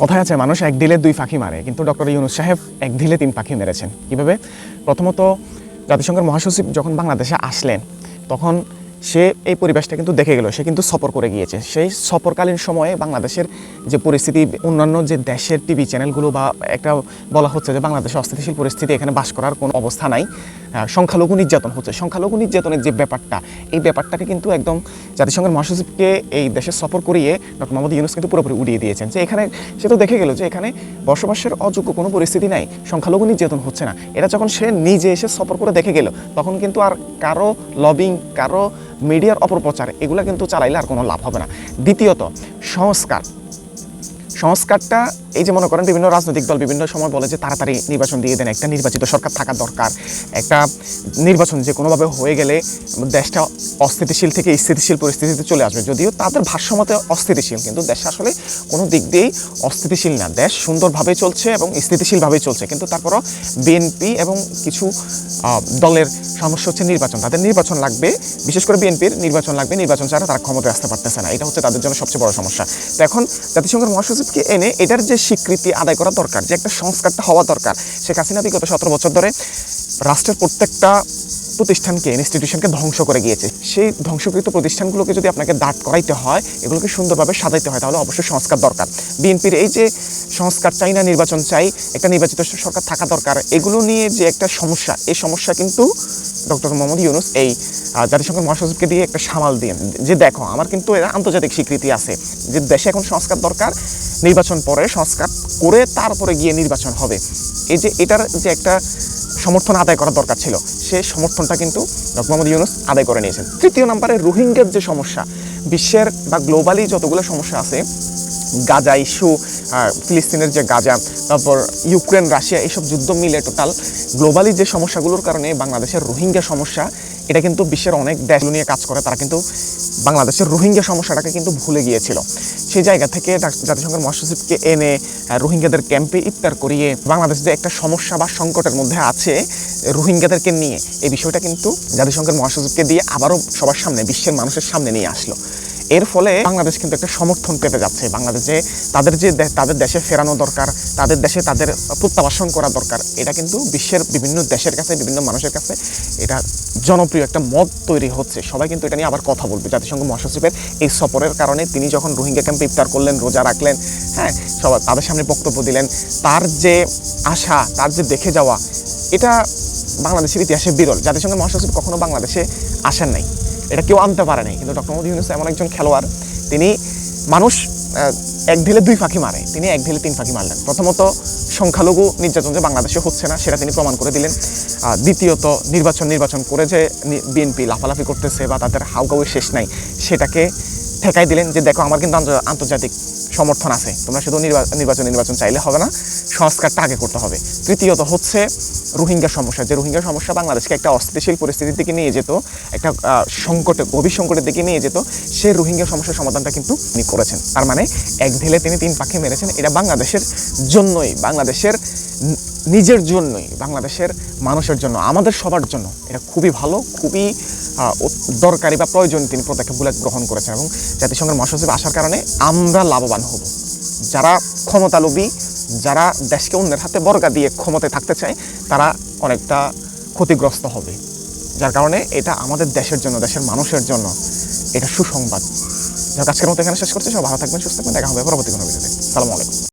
কথায় আছে, মানুষ এক দিলে দুই পাখি মারে, কিন্তু ডক্টর ইউনুস সাহেব এক দিলে তিন পাখি মেরেছেন। কীভাবে? প্রথমত, জাতিসংঘের মহাসচিব যখন বাংলাদেশে আসলেন, তখন সে এই পরিবেশটা কিন্তু দেখে গেল, সে কিন্তু সফর করে গিয়েছে। সেই সফরকালীন সময়ে বাংলাদেশের যে পরিস্থিতি, অন্যান্য যে দেশের টিভি চ্যানেলগুলো বা একটা বলা হচ্ছে যে বাংলাদেশে অস্থিতিশীল পরিস্থিতি, এখানে বাস করার কোনো অবস্থা নাই। সংখ্যালঘু নির্যাতন হচ্ছে। সংখ্যালঘু নির্যাতনের যে ব্যাপারটা, এই ব্যাপারটাকে কিন্তু একদম জাতিসংঘের মহাসচিবকে এই দেশে সফর করিয়ে ডক্টর মোহাম্মদ ইউনুস কিন্তু পুরোপুরি উড়িয়ে দিয়েছেন। যে এখানে সে তো দেখে গেল যে এখানে বসবাসের অযোগ্য কোনো পরিস্থিতি নাই, সংখ্যালঘু নির্যাতন হচ্ছে না। এটা যখন সে নিজে এসে সফর করে দেখে গেল, তখন কিন্তু আর কারও লবিং কারও মিডিয়ার অপপ্রচার এগুলো কিন্তু চালাইলে আর কোনো লাভ হবে না। দ্বিতীয়ত সংস্কার। সংস্কারটা এই যে মনে করেন বিভিন্ন রাজনৈতিক দল বিভিন্ন সময় বলে যে তাড়াতাড়ি নির্বাচন দিয়ে দেন, একটা নির্বাচিত সরকার থাকা দরকার, একটা নির্বাচন যে কোনোভাবে হয়ে গেলে দেশটা অস্থিতিশীল থেকে স্থিতিশীল পরিস্থিতিতে চলে আসবে। যদিও তাদের ভাষ্যমতে অস্থিতিশীল, কিন্তু দেশ আসলে কোনো দিক দিয়েই অস্থিতিশীল না। দেশ সুন্দরভাবে চলছে এবং স্থিতিশীলভাবেই চলছে, কিন্তু তারপরও বিএনপি এবং কিছু দলের সমস্যা হচ্ছে নির্বাচন। তাদের নির্বাচন লাগবে, বিশেষ করে বিএনপির নির্বাচন লাগবে, নির্বাচন ছাড়া তারা ক্ষমতায় আসতে পারতেছে না। এটা হচ্ছে তাদের জন্য সবচেয়ে বড় সমস্যা। তো এখন জাতিসংঘের মহাসচিবকে এনে এটার যে স্বীকৃতি আদায় করা দরকার, যে একটা সংস্কারটা হওয়া দরকার। শেখ হাসিনা বিগত সতেরো বছর ধরে রাষ্ট্রের প্রত্যেকটা প্রতিষ্ঠানকে ইনস্টিটিউশনকে ধ্বংস করে গিয়েছে। সেই ধ্বংসকৃত প্রতিষ্ঠানগুলোকে যদি আপনাকে দাঁড় করাইতে হয়, এগুলোকে সুন্দরভাবে সাজাইতে হয়, তাহলে অবশ্যই সংস্কার দরকার। বিএনপির এই যে সংস্কার চাই না, নির্বাচন চাই, একটা নির্বাচিত সরকার থাকা দরকার, এগুলো নিয়ে যে একটা সমস্যা, এই সমস্যা কিন্তু ডক্টর মোহাম্মদ ইউনুস এই জাতিসংঘের মহাসচিবকে দিয়ে একটা সামাল দিয়ে যে দেখো, আমার কিন্তু এরা আন্তর্জাতিক স্বীকৃতি আছে, যে দেশে এখন সংস্কার দরকার নির্বাচন পরে সংস্কার করে তারপরে গিয়ে নির্বাচন হবে। এই যে এটার যে একটা সমর্থন আদায় করা দরকার ছিল, সে সমর্থনটা কিন্তু ডক্টর মোহাম্মদ ইউনুস আদায় করে নিয়েছেন। তৃতীয় নম্বরে রোহিঙ্গার যে সমস্যা, বিশ্বের বা গ্লোবালি যতগুলো সমস্যা আছে, গাজা ইস্যু ফিলিস্তিনের যে গাজা, তারপর ইউক্রেন, রাশিয়া, এইসব যুদ্ধ মিলে টোটাল গ্লোবালি যে সমস্যাগুলোর কারণে বাংলাদেশের রোহিঙ্গা সমস্যা, এটা কিন্তু বিশ্বের অনেক দেশ নিয়ে কাজ করে, তারা কিন্তু বাংলাদেশের রোহিঙ্গা সমস্যাটাকে কিন্তু ভুলে গিয়েছিল। সেই জায়গা থেকে জাতিসংঘের মহাসচিবকে এনে রোহিঙ্গাদের ক্যাম্পে ইফতার করিয়ে বাংলাদেশ যে একটা সমস্যা বা সংকটের মধ্যে আছে, রোহিঙ্গাদেরকে নিয়ে এই বিষয়টা কিন্তু জাতিসংঘের মহাসচিবকে দিয়ে আবারও সবার সামনে, বিশ্বের মানুষের সামনে নিয়ে আসলো। এর ফলে বাংলাদেশ কিন্তু একটা সমর্থন পেতে যাচ্ছে। বাংলাদেশে তাদের যে তাদের দেশে ফেরানো দরকার, তাদের দেশে তাদের প্রত্যাবাসন করা দরকার, এটা কিন্তু বিশ্বের বিভিন্ন দেশের কাছে, বিভিন্ন মানুষের কাছে এটা জনপ্রিয় একটা মত তৈরি হচ্ছে। সবাই কিন্তু এটা নিয়ে আবার কথা বলবে। জাতিসংঘ মহাসচিবের এই সফরের কারণে তিনি যখন রোহিঙ্গা ক্যাম্পে ইফতার করলেন, রোজা রাখলেন হ্যাঁ সবাই তাদের সামনে বক্তব্য দিলেন, তার যে আশা, তার যে দেখে যাওয়া, এটা বাংলাদেশের ইতিহাসে বিরল। জাতিসংঘের মহাসচিব কখনো বাংলাদেশে আসেন নাই। এটা কেউ আনতে পারে নাই। কিন্তু ডক্টর মোহাম্মদ ইউনুস এমন একজন খেলোয়াড়, তিনি মানুষ এক ঢিলে দুই ফাঁকি মারে। তিনি এক ঢিলে তিন ফাঁকি মারলেন। প্রথমত, সংখ্যালঘু নির্যাতন যে বাংলাদেশে হচ্ছে না, সেটা তিনি প্রমাণ করে দিলেন। দ্বিতীয়ত নির্বাচন নির্বাচন করে যে বিএনপি লাফালাফি করতেছে বা তাদের হাউকাউয়ের শেষ নাই, সেটাকে ঠেকাই দিলেন যে দেখো আমার কিন্তু আন্তর্জাতিক সমর্থন আছে, তোমরা শুধু নির্বা- নির্বাচন নির্বাচন চাইলে হবে না, সংস্কারটা আগে করতে হবে। তৃতীয়ত হচ্ছে রোহিঙ্গা সমস্যা, যে রোহিঙ্গা সমস্যা বাংলাদেশকে একটা অস্থিতিশীল পরিস্থিতির দিকে নিয়ে যেত, একটা সংকটে, গভীর সংকটের দিকে নিয়ে যেত সেই রোহিঙ্গা সমস্যার সমাধানটা কিন্তু তিনি করেছেন। তার মানে এক ঢেলে তিনি তিন পাখি মেরেছেন, এটা বাংলাদেশের জন্যই, বাংলাদেশের নিজের জন্যই, বাংলাদেশের মানুষের জন্য, আমাদের সবার জন্য। এটা খুবই ভালো, খুবই দরকারি বা প্রয়োজন তিনি পদক্ষেপগুলো গ্রহণ করেছেন এবং জাতিসংঘের মহাসচিব আসার কারণে আমরা লাভবান হব। যারা ক্ষমতালোভী, যারা দেশকে অন্যের হাতে বর্গা দিয়ে ক্ষমতায় থাকতে চায়, তারা অনেকটা ক্ষতিগ্রস্ত হবে। যার কারণে এটা আমাদের দেশের জন্য, দেশের মানুষের জন্য এটা সুসংবাদ। যাক, আজকের মতো এখানে শেষ করছি। সব ভালো থাকবেন, সুস্থ থাকবেন। দেখা হবে পরবর্তী কোনো ভিডিওতে। সালাম আলাইকুম।